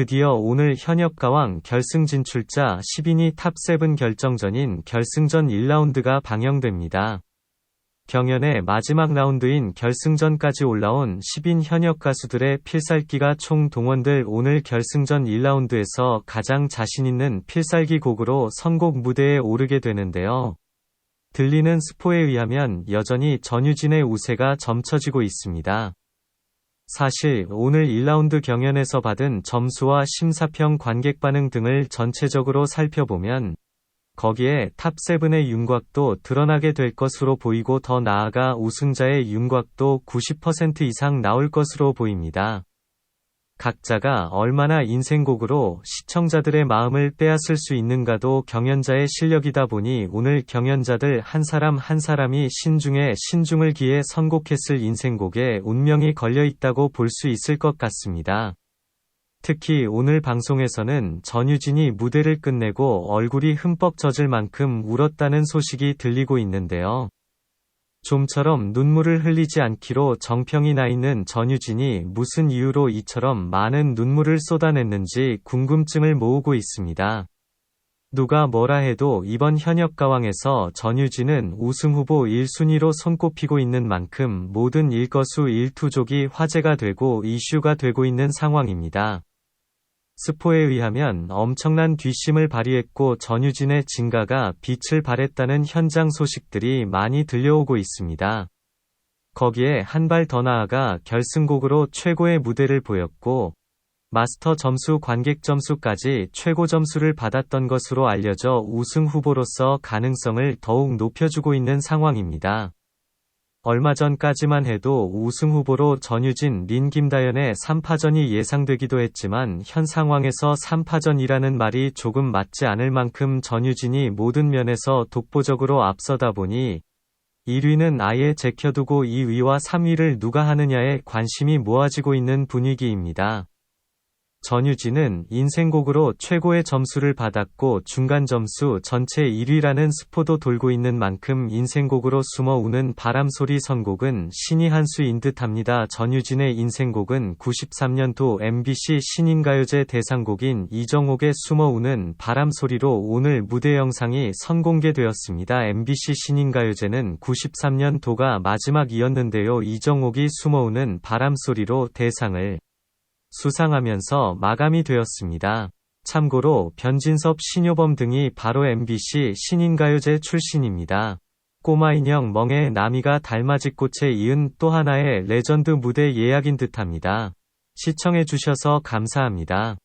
드디어 오늘 현역 가왕 결승 진출자 10인이 탑7 결정전인 결승전 1라운드가 방영됩니다. 경연의 마지막 라운드인 결승전까지 올라온 10인 현역 가수들의 필살기가 총 동원될 오늘 결승전 1라운드에서 가장 자신있는 필살기 곡으로 선곡 무대에 오르게 되는데요. 들리는 스포에 의하면 여전히 전유진의 우세가 점쳐지고 있습니다. 사실 오늘 1라운드 경연에서 받은 점수와 심사평 관객 반응 등을 전체적으로 살펴보면 거기에 탑7의 윤곽도 드러나게 될 것으로 보이고 더 나아가 우승자의 윤곽도 90% 이상 나올 것으로 보입니다. 각자가 얼마나 인생곡으로 시청자들의 마음을 빼앗을 수 있는가도 경연자의 실력이다 보니 오늘 경연자들 한 사람 한 사람이 신중에 신중을 기해 선곡했을 인생곡에 운명이 걸려 있다고 볼 수 있을 것 같습니다. 특히 오늘 방송에서는 전유진이 무대를 끝내고 얼굴이 흠뻑 젖을 만큼 울었다는 소식이 들리고 있는데요. 좀처럼 눈물을 흘리지 않기로 정평이 나 있는 전유진이 무슨 이유로 이처럼 많은 눈물을 쏟아냈는지 궁금증을 모으고 있습니다. 누가 뭐라 해도 이번 현역 가왕에서 전유진은 우승 후보 1순위로 손꼽히고 있는 만큼 모든 일거수 일투족이 화제가 되고 이슈가 되고 있는 상황입니다. 스포에 의하면 엄청난 뒷심을 발휘했고 전유진의 진가가 빛을 발했다는 현장 소식들이 많이 들려오고 있습니다. 거기에 한 발 더 나아가 결승곡으로 최고의 무대를 보였고 마스터 점수 관객 점수까지 최고 점수를 받았던 것으로 알려져 우승 후보로서 가능성을 더욱 높여주고 있는 상황입니다. 얼마 전까지만 해도 우승 후보로 전유진, 린 김다연의 3파전이 예상되기도 했지만 현 상황에서 3파전이라는 말이 조금 맞지 않을 만큼 전유진이 모든 면에서 독보적으로 앞서다 보니 1위는 아예 제껴두고 2위와 3위를 누가 하느냐에 관심이 모아지고 있는 분위기입니다. 전유진은 인생곡으로 최고의 점수를 받았고 중간 점수 전체 1위라는 스포도 돌고 있는 만큼 인생곡으로 숨어 우는 바람소리 선곡은 신이 한 수인 듯 합니다. 전유진의 인생곡은 93년도 MBC 신인가요제 대상곡인 이정옥의 숨어 우는 바람소리로 오늘 무대 영상이 선공개되었습니다. MBC 신인가요제는 93년도가 마지막이었는데요. 이정옥이 숨어 우는 바람소리로 대상을 수상하면서 마감이 되었습니다. 참고로 변진섭 신효범 등이 바로 MBC 신인가요제 출신입니다. 꼬마 인형 멍의 나미가 달맞이 꽃에 이은 또 하나의 레전드 무대 예약인 듯합니다. 시청해주셔서 감사합니다.